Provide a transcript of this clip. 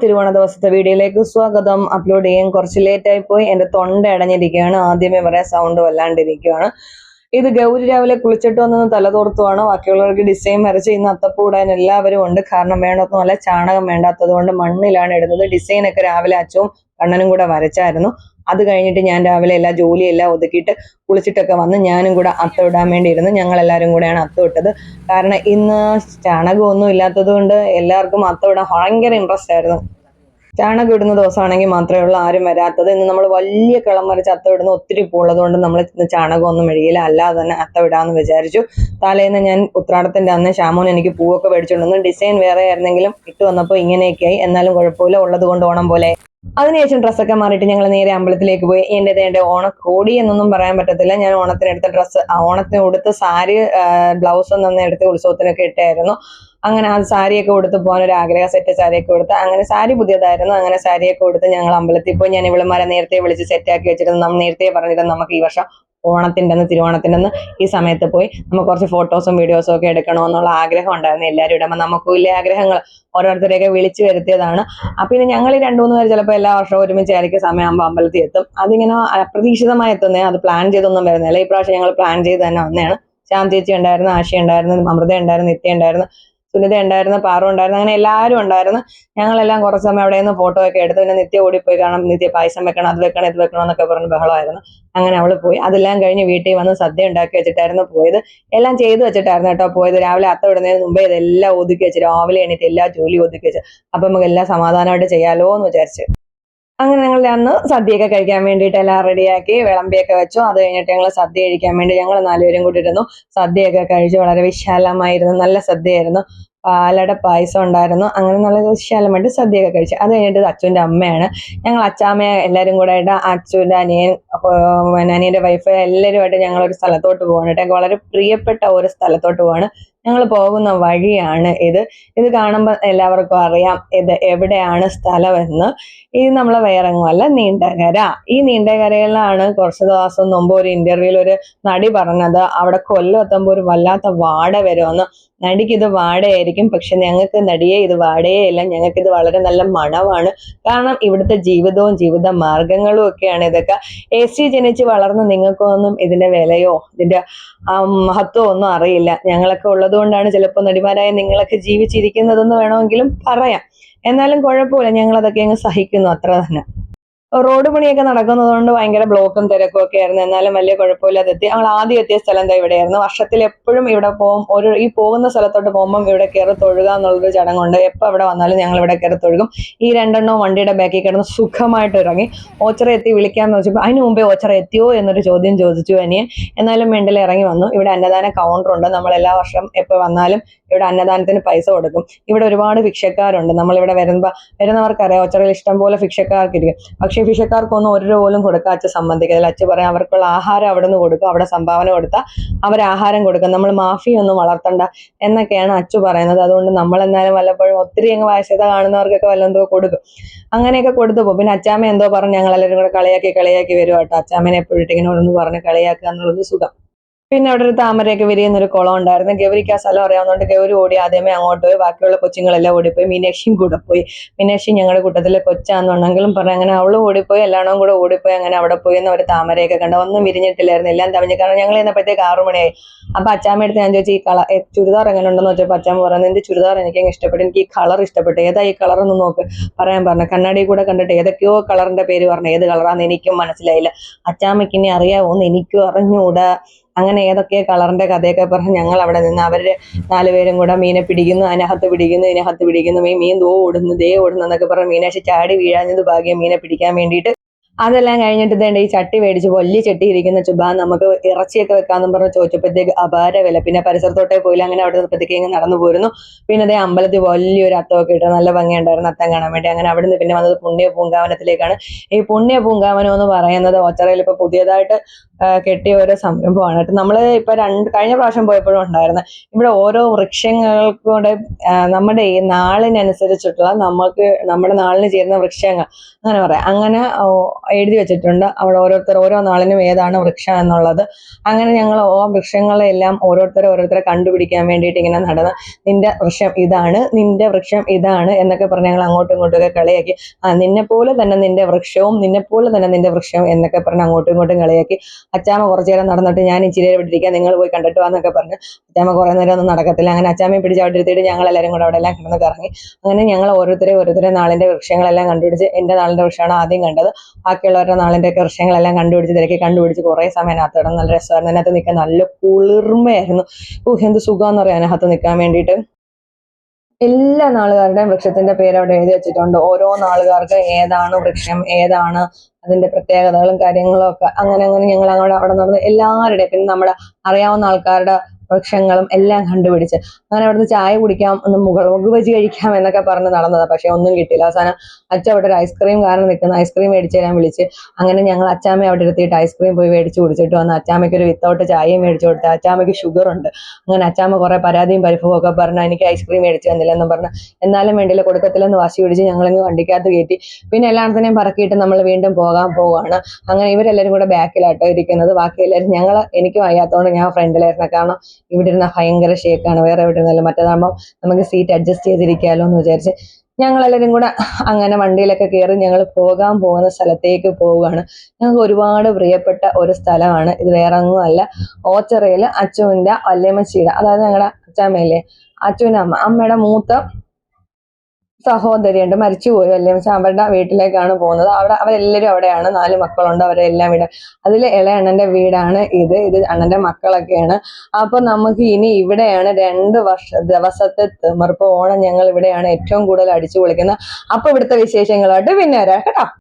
തിരുവോണ ദിവസത്തെ വീഡിയോയിലേക്ക് സ്വാഗതം. അപ്ലോഡ് ചെയ്യാൻ കുറച്ച് ലേറ്റ് ആയി പോയി. എന്റെ തൊണ്ട അടഞ്ഞിരിക്കുകയാണ്. ആദ്യമേ പറയാൻ സൗണ്ട് വല്ലാണ്ടിരിക്കുകയാണ്. ഇത് ഗൗരി രാവിലെ കുളിച്ചിട്ട് വന്നത് തലതോർത്തുവാണ് ബാക്കിയുള്ളവർക്ക് ഡിസൈൻ വരച്ച് ഇന്ന് അത്തപ്പൂടാൻ എല്ലാവരും ഉണ്ട്. കാരണം വേണ്ടതൊന്നുമല്ല ചാണകം വേണ്ടാത്തത് കൊണ്ട് മണ്ണിലാണ് ഇടുന്നത്. ഡിസൈൻ ഒക്കെ രാവിലെ അച്ഛവും കണ്ണനും കൂടെ വരച്ചായിരുന്നു. അത് കഴിഞ്ഞിട്ട് ഞാൻ രാവിലെ എല്ലാ ജോലിയെല്ലാം ഒതുക്കിയിട്ട് കുളിച്ചിട്ടൊക്കെ വന്ന് ഞാനും കൂടെ അത്ത ഇടാൻ വേണ്ടി ഇരുന്ന് ഞങ്ങൾ എല്ലാവരും കൂടെയാണ് അത്തം ഇട്ടത്. കാരണം ഇന്ന് ചാണകമൊന്നും ഇല്ലാത്തത് കൊണ്ട് എല്ലാവർക്കും അത്ത ഇടാൻ ഭയങ്കര ഇൻട്രസ്റ്റ് ആയിരുന്നു. ചാണകം ഇടുന്ന ദിവസമാണെങ്കിൽ മാത്രമേ ഉള്ളൂ ആരും വരാത്തത്. ഇന്ന് നമ്മൾ വലിയ കിളം വരച്ച് അത്തം ഇടുന്ന ഒത്തിരി പൂള്ളത് കൊണ്ട് നമ്മൾ ഇന്ന് ചാണകമൊന്നും മെഴുകിയില്ല അല്ലാതെ തന്നെ അത്ത ഇടാന്ന് വിചാരിച്ചു. തലേന്ന് ഞാൻ ഉത്രാടത്തിന്റെ അന്ന് ശ്യാമോൻ എനിക്ക് പൂവൊക്കെ മേടിച്ചിട്ടുണ്ടെന്ന് ഡിസൈൻ വേറെ ആയിരുന്നെങ്കിലും ഇട്ട് വന്നപ്പോൾ ഇങ്ങനെയൊക്കെയായി. എന്നാലും കുഴപ്പമില്ല. ഉള്ളത് കൊണ്ട് ഓണം പോലെ. അതിനുശേഷം ഡ്രസ്സൊക്കെ മാറിയിട്ട് ഞങ്ങൾ നേരെ അമ്പലത്തിലേക്ക് പോയി. എന്റെ എന്റെ ഓണക്കോടി എന്നൊന്നും പറയാൻ പറ്റത്തില്ല. ഞാൻ ഓണത്തിനെടുത്ത ഡ്രസ്സ് ഓണത്തിന് ഉടുത്ത സാരി ബ്ലൗസ് ഒന്നും എടുത്ത് ഉത്സവത്തിനൊക്കെ ഇട്ടായിരുന്നു. അങ്ങനെ ആ സാരിയൊക്കെ കൊടുത്ത് പോകാൻ ഒരു ആഗ്രഹ സെറ്റ് സാരിയൊക്കെ കൊടുത്ത് അങ്ങനെ സാരി പുതിയതായിരുന്നു. അങ്ങനെ സാരിയൊക്കെ കൊടുത്ത് ഞങ്ങൾ അമ്പലത്തിൽ പോയി. ഞാൻ ഇവളുമാരെ നേരത്തെ വിളിച്ച് സെറ്റാക്കി വെച്ചിരുന്നു. നമ്മൾ നേരത്തെ പറഞ്ഞിരുന്നു നമുക്ക് ഈ വർഷം ഓണത്തിന്റെ അന്ന് തിരുവോണത്തിന്റെ അന്ന് ഈ സമയത്ത് പോയി നമുക്ക് കുറച്ച് ഫോട്ടോസും വീഡിയോസും ഒക്കെ എടുക്കണമെന്നുള്ള ആഗ്രഹം ഉണ്ടായിരുന്നു എല്ലാവരും ഇടുമ്പോൾ നമുക്കും ഇല്ലേ ആഗ്രഹങ്ങൾ ഓരോരുത്തരെയൊക്കെ വിളിച്ചു വരുത്തിയതാണ്. പിന്നെ ഞങ്ങൾ ഈ രണ്ടു മൂന്ന് പേര് ചിലപ്പോൾ എല്ലാ വർഷവും ഒരുമിച്ചായിരിക്കും സമയമാകുമ്പോൾ അമ്പലത്തിൽ എത്തും. അതിങ്ങനെ അപ്രതീക്ഷിതമായി എത്തുന്നേ അത് പ്ലാൻ ചെയ്തൊന്നും വരുന്നില്ല. ഈ പ്രാവശ്യം ഞങ്ങൾ പ്ലാൻ ചെയ്ത് തന്നെ വന്നതാണ്. ശ്യാം ചേച്ചി ഉണ്ടായിരുന്നു ആശ ഉണ്ടായിരുന്നു അമൃത ഉണ്ടായിരുന്നു നിത്യ ഉണ്ടായിരുന്നു. സുനിത ഉണ്ടായിരുന്നു പാറു ഉണ്ടായിരുന്നു അങ്ങനെ എല്ലാവരും ഉണ്ടായിരുന്നു. ഞങ്ങളെല്ലാം കുറച്ച് സമയം അവിടെ നിന്ന് ഫോട്ടോ ഒക്കെ എടുത്ത് പിന്നെ നിത്യ ഓടിപ്പോയി കാണാം നിത്യ പായസം വെക്കണം അത് വെക്കണം ഇത് വെക്കണം എന്നൊക്കെ പറഞ്ഞ് ബഹളമായിരുന്നു. അങ്ങനെ അവൾ പോയി. അതെല്ലാം കഴിഞ്ഞ് വീട്ടിൽ വന്ന് സദ്യ ഉണ്ടാക്കി വെച്ചിട്ടായിരുന്നു പോയത്. എല്ലാം ചെയ്തു വെച്ചിട്ടായിരുന്നു കേട്ടോ പോയത്. രാവിലെ അത്ത വിടുന്നതിന് മുമ്പേ ഇതെല്ലാം ഒതുക്കി വെച്ച് രാവിലെ എണീറ്റ് എല്ലാ ജോലിയും ഒതുക്കി വെച്ച്. അപ്പൊ നമുക്ക് എല്ലാം സമാധാനമായിട്ട് ചെയ്യാലോ എന്ന് വിചാരിച്ചു. അങ്ങനെ ഞങ്ങൾ അന്ന് സദ്യയൊക്കെ കഴിക്കാൻ വേണ്ടിയിട്ട് എല്ലാം റെഡിയാക്കി വിളമ്പിയൊക്കെ വെച്ചു. അത് കഴിഞ്ഞിട്ട് ഞങ്ങൾ സദ്യ കഴിക്കാൻ വേണ്ടി ഞങ്ങൾ നാലുപേരും കൂട്ടിയിരുന്നു സദ്യയൊക്കെ കഴിച്ച് വളരെ വിശാലമായിരുന്നു. നല്ല സദ്യയായിരുന്നു. പാലട പായസം ഉണ്ടായിരുന്നു. അങ്ങനെ നല്ല വിശാലമായിട്ട് സദ്യയൊക്കെ കഴിച്ചു. അത് കഴിഞ്ഞിട്ട് അച്ഛന്റെ അമ്മയാണ്. ഞങ്ങൾ അച്ചാമ്മയെ എല്ലാവരും കൂടെ ആയിട്ട് അച്ഛന്റെ അനിയൻ അനിയന്റെ വൈഫ് എല്ലാവരുമായിട്ട് ഞങ്ങളൊരു സ്ഥലത്തോട്ട് പോകണം വളരെ പ്രിയപ്പെട്ട ഒരു സ്ഥലത്തോട്ട് പോവാണ്. ഞങ്ങൾ പോകുന്ന വഴിയാണ് ഇത്. ഇത് കാണുമ്പോൾ എല്ലാവർക്കും അറിയാം ഇത് എവിടെയാണ് സ്ഥലമെന്ന്. ഇത് നമ്മൾ വേറെങ്ങുമല്ല നീണ്ടകര. ഈ നീണ്ടകരയിലാണ് കുറച്ച് ദിവസം മുമ്പ് ഒരു ഇന്റർവ്യൂവിൽ ഒരു നടി പറഞ്ഞത് അവിടെ കൊല്ലം എത്തുമ്പോൾ ഒരു വല്ലാത്ത വാട വരുമെന്ന്. നടിക്ക് ഇത് വാടയായിരിക്കും പക്ഷെ ഞങ്ങൾക്ക് നടിയെ ഇത് വാടയേ ഇല്ല ഞങ്ങൾക്ക് ഇത് വളരെ നല്ല മണമാണ് കാരണം ഇവിടുത്തെ ജീവിതവും ജീവിത മാർഗങ്ങളും ഒക്കെയാണ് ഇതൊക്കെ. എ സി ജനിച്ച് വളർന്ന് നിങ്ങൾക്കൊന്നും ഇതിന്റെ വിലയോ ഇതിന്റെ ആ മഹത്വം ഒന്നും അറിയില്ല. ഞങ്ങളൊക്കെ ഉള്ളതുകൊണ്ടാണ് ചിലപ്പോൾ നടിമാരായ നിങ്ങളൊക്കെ ജീവിച്ചിരിക്കുന്നതെന്ന് വേണമെങ്കിലും പറയാം. എന്നാലും കുഴപ്പമില്ല ഞങ്ങൾ അതൊക്കെ അങ്ങ് സഹിക്കുന്നു അത്ര തന്നെ. റോഡ് പണിയൊക്കെ നടക്കുന്നതുകൊണ്ട് ഭയങ്കര ബ്ലോക്കും തിരക്കും ഒക്കെ ആയിരുന്നു. എന്നാലും വലിയ കുഴപ്പമില്ലാതെ എത്തി ഞങ്ങൾ ആദ്യം എത്തിയ സ്ഥലം ഇവിടെയായിരുന്നു. വർഷത്തിൽ എപ്പോഴും ഇവിടെ പോകും ഒരു ഈ പോകുന്ന സ്ഥലത്തോട്ട് പോകുമ്പം ഇവിടെ കയറി തൊഴുക എന്നുള്ളൊരു ചടങ്ങുണ്ട്. എപ്പോൾ ഇവിടെ വന്നാലും ഞങ്ങൾ ഇവിടെ കയറി തൊഴുകും. ഈ രണ്ടെണ്ണവും വണ്ടിയുടെ ബാക്കിൽ കിടന്ന് സുഖമായിട്ട് ഇറങ്ങി. ഓച്ചറ എത്തി വിളിക്കാമെന്ന് വെച്ചപ്പോൾ അതിന് മുമ്പേ ഓച്ചറ എത്തിയോ എന്നൊരു ചോദ്യം ചോദിച്ചു അനിയൻ. എന്നാലും മെണ്ടിൽ ഇറങ്ങി വന്നു. ഇവിടെ അന്നദാന കൗണ്ടർ ഉണ്ട്. നമ്മൾ എല്ലാ വർഷം എപ്പോൾ വന്നാലും ഇവിടെ അന്നദാനത്തിന് പൈസ കൊടുക്കും. ഇവിടെ ഒരുപാട് ഭിക്ഷക്കാരുണ്ട്. നമ്മളിവിടെ വരുമ്പോൾ വരുന്നവർക്കറിയാം ഒച്ചറയിൽ ഇഷ്ടം പോലെ ഭിക്ഷക്കാർക്കിരിക്കും. പക്ഷേ ഭിക്ഷക്കാർക്കൊന്നും ഒരു രൂപ പോലും കൊടുക്കാൻ അച്ഛൻ സമ്മതിക്കില്ല അച്ഛൻ പറയാം അവർക്കുള്ള ആഹാരം അവിടെ നിന്ന് കൊടുക്കും അവിടെ സംഭാവന കൊടുത്താൽ അവർ ആഹാരം കൊടുക്കും. നമ്മൾ മാഫിയൊന്നും വളർത്തണ്ട എന്നൊക്കെയാണ് അച്ചു പറയുന്നത്. അതുകൊണ്ട് നമ്മൾ എന്നാലും വല്ലപ്പോഴും ഒത്തിരി അങ്ങ് വയസ്സത കാണുന്നവർക്കൊക്കെ വല്ലതോ കൊടുക്കും. അങ്ങനെയൊക്കെ കൊടുത്തു പോകും. പിന്നെ അച്ചാമ്മ എന്തോ പറഞ്ഞ് ഞങ്ങൾ എല്ലാവരും കൂടെ കളിയാക്കി കളിയാക്കി വരും കേട്ടോ. അച്ചാമ്മനെ എപ്പോഴും ഇങ്ങനെ ഒന്ന് പറഞ്ഞ് കളിയാക്കുക എന്നുള്ളത് സുഖം. പിന്നെ അവിടെ ഒരു താമരയൊക്കെ വിരിയുന്ന ഒരു കുളം ഉണ്ടായിരുന്നു ഗൗരിക്ക് ആ സ്ഥലം അറിയാവുന്നതുകൊണ്ട് ഗൗരി ഓടി ആദ്യമേ അങ്ങോട്ട് പോയി. ബാക്കിയുള്ള കൊച്ചുങ്ങളെല്ലാം ഓടിപ്പോയി. മീനാക്ഷിയും കൂടെ പോയി. മീനാക്ഷി ഞങ്ങളുടെ കൂട്ടത്തിലെ കൊച്ചാന്നുണ്ടെങ്കിലും പറഞ്ഞു അങ്ങനെ അവളും ഓടിപ്പോയി. എല്ലാണവും കൂടെ ഓടിപ്പോയി. അങ്ങനെ അവിടെ പോയി എന്ന് ഒരു താമരയൊക്കെ കണ്ട. ഒന്നും വിരിഞ്ഞിട്ടില്ലായിരുന്നു. എല്ലാം തമിഞ്ഞ് കാരണം ഞങ്ങൾ ഇന്നപ്പോഴത്തേക്ക് ആറു മണിയായി. അപ്പൊ അച്ചാമ്മ എടുത്ത് ഞാൻ ചോദിച്ചു ഈ കളർ ചുരിദാർ എങ്ങനെ ഉണ്ടെന്ന് വെച്ചപ്പോൾ അച്ചാമ്മ പറഞ്ഞു എന്റെ ചുരിദാർ എനിക്ക് അങ്ങ് ഇഷ്ടപ്പെട്ടു. എനിക്ക് ഈ കളർ ഇഷ്ടപ്പെട്ടു. ഏതാ ഈ കളർ എന്ന് നോക്ക്. പറയാൻ പറഞ്ഞു. കണ്ണാടി കൂടെ കണ്ടിട്ട് ഏതൊക്കെയോ കളറിന്റെ പേര് പറഞ്ഞു. ഏത് കളറാന്ന് എനിക്കും മനസ്സിലായില്ല. അച്ചാമ്മയ്ക്ക് ഇനി അറിയാവോന്ന് എനിക്കും അറിഞ്ഞുകൂടാ അങ്ങനെ ഏതൊക്കെ കളറിന്റെ കഥയൊക്കെ പറഞ്ഞ് ഞങ്ങൾ അവിടെ നിന്ന് അവർ നാലുപേരും കൂടെ മീനെ പിടിക്കുന്നു അതിനകത്ത് പിടിക്കുന്നു ഇതിനകത്ത് പിടിക്കുന്നു മീൻ ദോ ഓടുന്നു ദേ ഓടുന്നു എന്നൊക്കെ പറഞ്ഞ് മീനാക്ഷി ചാടി വീഴാഞ്ഞത് ഭാഗ്യം മീനെ പിടിക്കാൻ വേണ്ടിയിട്ട് അതെല്ലാം കഴിഞ്ഞിട്ട് ഇതേണ്ട ഈ ചട്ടി മേടിച്ച് വലിയ ചട്ടി ഇരിക്കുന്ന ചുബാ നമുക്ക് ഇറച്ചിയൊക്കെ വെക്കാന്നും പറഞ്ഞ് ചോദിച്ചപ്പോഴത്തേക്ക് അപാര വില. പിന്നെ പരിസരത്തോട്ടേ പോയില്ല അങ്ങനെ അവിടെ നിർത്തത്തേക്ക് ഇങ്ങനെ നടന്നു പോരുന്നു. പിന്നെ അതേ അമ്പലത്തിൽ വലിയൊരു അത്തമൊക്കെ ഇട്ട് നല്ല ഭംഗിയുണ്ടായിരുന്നു അത്തം കാണാൻ വേണ്ടി. അങ്ങനെ അവിടെ നിന്ന് പിന്നെ വന്നത് പുണ്യ പൂങ്കാവനത്തിലേക്കാണ്. ഈ പുണ്യ പൂങ്കാവനം എന്ന് പറയുന്നത് ഓച്ചറയിൽ ഇപ്പൊ പുതിയതായിട്ട് കെട്ടിയ ഓരോ സംരംഭമാണ് കേട്ടോ. നമ്മൾ ഇപ്പൊ രണ്ട് കഴിഞ്ഞ പ്രാവശ്യം പോയപ്പോഴും ഉണ്ടായിരുന്നു. ഇവിടെ ഓരോ വൃക്ഷങ്ങൾക്കൂടെ നമ്മുടെ ഈ നാളിനനുസരിച്ചിട്ടുള്ള നമുക്ക് നമ്മുടെ നാളിന് ചേരുന്ന വൃക്ഷങ്ങൾ. അങ്ങനെ പറയാം. അങ്ങനെ എഴുതി വെച്ചിട്ടുണ്ട്. അവിടെ ഓരോരുത്തർ ഓരോ നാളിനും ഏതാണ് വൃക്ഷം എന്നുള്ളത്. അങ്ങനെ ഞങ്ങൾ ഓ വൃക്ഷങ്ങളെല്ലാം ഓരോരുത്തരെ ഓരോരുത്തരെ കണ്ടുപിടിക്കാൻ വേണ്ടിയിട്ട് ഇങ്ങനെ നടന്ന് നിന്റെ വൃക്ഷം ഇതാണ് നിന്റെ വൃക്ഷം ഇതാണ് എന്നൊക്കെ പറഞ്ഞ് ഞങ്ങൾ അങ്ങോട്ടും ഇങ്ങോട്ടും ഒക്കെ കളിയാക്കി. ആ നിന്നെ പോലെ തന്നെ നിന്റെ വൃക്ഷവും നിന്നെ പോലെ തന്നെ നിന്റെ വൃക്ഷവും എന്നൊക്കെ പറഞ്ഞ് അങ്ങോട്ടും ഇങ്ങോട്ടും കളിയാക്കി. അച്ചാമ്മ കുറച്ചു നേരം നടന്നിട്ട് ഞാൻ ഇച്ചിരി നേരം വിട്ടിരിക്കാം നിങ്ങൾ പോയി കണ്ടിട്ട് വാന്നൊക്കെ പറഞ്ഞ് അച്ചാമ്മ കുറേ നേരം ഒന്നും നടക്കത്തില്ല. അങ്ങനെ അച്ചാമ്മയെ പിടിച്ച് അവിടെ ഞങ്ങൾ എല്ലാവരും കൂടെ അവിടെ എല്ലാം കിടന്ന് കറങ്ങി. അങ്ങനെ ഞങ്ങൾ ഓരോരുത്തരെ ഓരോരുത്തരെ നാളിന്റെ വൃക്ഷങ്ങളെല്ലാം കണ്ടുപിടിച്ച് എന്റെ നാളിന്റെ വൃക്ഷമാണ് ആദ്യം കണ്ടത്. ബാക്കിയുള്ളവരുടെ നാളിന്റെ ഒക്കെ വൃക്ഷങ്ങളെല്ലാം കണ്ടുപിടിച്ച് തിരക്കി കണ്ടുപിടിച്ച് കുറേ സമയം അതിനകത്ത് നല്ല രസമായിരുന്നു. അതിനകത്ത് നിൽക്കാൻ നല്ല കുളിർമയായിരുന്നു. ഊഹ് എന്ത് സുഖമെന്ന് പറയാം അതിനകത്ത് നിൽക്കാൻ വേണ്ടിയിട്ട്? എല്ലാ നാളുകാരുടെയും വൃക്ഷത്തിന്റെ പേര് അവിടെ എഴുതി വെച്ചിട്ടുണ്ട്. ഓരോ നാളുകാർക്ക് ഏതാണ് വൃക്ഷം ഏതാണ് അതിന്റെ പ്രത്യേകതകളും കാര്യങ്ങളും ഒക്കെ. അങ്ങനെ അങ്ങനെ ഞങ്ങൾ അങ്ങോട്ട് അവിടെ നടന്ന് എല്ലാവരുടെയും പിന്നെ നമ്മുടെ അറിയാവുന്ന ആൾക്കാരുടെ വൃക്ഷങ്ങളും എല്ലാം കണ്ടുപിടിച്ച് അങ്ങനെ അവിടുന്ന് ചായ കുടിക്കാം ഒന്ന് മുകൾ മുഖബജി കഴിക്കാം എന്നൊക്കെ പറഞ്ഞ് നടന്നതാണ് പക്ഷെ ഒന്നും കിട്ടിയില്ല. അവസാനം അച്ഛൻ അവിടെ ഒരു ഐസ്ക്രീം കാരണം നിൽക്കുന്ന. ഐസ്ക്രീം മേടിച്ച് തരാൻ വിളിച്ച് അങ്ങനെ ഞങ്ങൾ അച്ചാമ്മ അവിടെ എടുത്തിട്ട് ഐസ്ക്രീം പോയി മേടിച്ച് കുടിച്ചിട്ട് വന്ന് അച്ചാമ്മയ്ക്ക് ഒരു വിത്തൗട്ട് ചായയും മേടിച്ചു കൊടുത്ത്. അച്ചാമ്മയ്ക്ക് ഷുഗർ ഉണ്ട്. അങ്ങനെ അച്ചാമ്മ കുറെ പരാതിയും പരിഫും ഒക്കെ പറഞ്ഞു. എനിക്ക് ഐസ്ക്രീം മേടിച്ച് തന്നില്ലെന്നും പറഞ്ഞ് എന്നാലും വേണ്ടിയില്ല കൊടുക്കത്തില്ലെന്ന് വാശി പിടിച്ച് ഞങ്ങളിങ്ങ് വണ്ടിക്കകത്ത് കയറ്റി. പിന്നെ എല്ലാത്തിനെയും പറക്കിയിട്ട് നമ്മൾ വീണ്ടും പോകാൻ പോവുകയാണ്. അങ്ങനെ ഇവരെല്ലാവരും കൂടെ ബാക്കിലാട്ടോ ഇരിക്കുന്നത്. ബാക്കി എല്ലാവരും ഞങ്ങൾ എനിക്ക് വയ്യാത്തതുകൊണ്ട് ഞാൻ ഫ്രണ്ടിലായിരുന്നു കാരണം ഇവിടെ ഇരുന്ന ഭയങ്കര ഷേക്കാണ് വേറെ എവിടെ ഇരുന്നാലും മറ്റേതാകുമ്പോൾ നമുക്ക് സീറ്റ് അഡ്ജസ്റ്റ് ചെയ്തിരിക്കാമല്ലോ എന്ന് വിചാരിച്ച് ഞങ്ങളെല്ലാവരും കൂടെ അങ്ങനെ വണ്ടിയിലൊക്കെ കയറി ഞങ്ങൾ പോകാൻ പോകുന്ന സ്ഥലത്തേക്ക് പോവുകയാണ്. ഞങ്ങൾക്ക് ഒരുപാട് പ്രിയപ്പെട്ട ഒരു സ്ഥലമാണ്. ഇത് വേറെ ഒന്നും അല്ല. ഓച്ചറയിൽ അച്ചുവിന്റെ വല്യമ്മച്ചിയുടെ അതായത് ഞങ്ങളുടെ അച്ചാമ്മയില്ലേ അച്ചുവിന്റെ അമ്മ. അമ്മയുടെ മൂത്ത സഹോദരിയുണ്ട്. മരിച്ചു മരിച്ചുപോയി പക്ഷെ അവരുടെ വീട്ടിലേക്കാണ് പോകുന്നത്. അവിടെ അവരെല്ലാവരും അവിടെയാണ്. നാല് മക്കളുണ്ട്. അവരെല്ലാം വീട് അതിൽ ഇളയ അണ്ണന്റെ വീടാണ് ഇത്. ഇത് അണ്ണന്റെ മക്കളൊക്കെയാണ്. അപ്പൊ നമുക്ക് ഇനി ഇവിടെയാണ് രണ്ട് വർഷ ദിവസത്തെ തിമിർപ്പ്. ഓണം ഞങ്ങൾ ഇവിടെയാണ് ഏറ്റവും കൂടുതൽ അടിച്ചു പൊളിക്കുന്നത്. അപ്പൊ ഇവിടുത്തെ വിശേഷങ്ങളായിട്ട് പിന്നെ വരാം കേട്ടോ.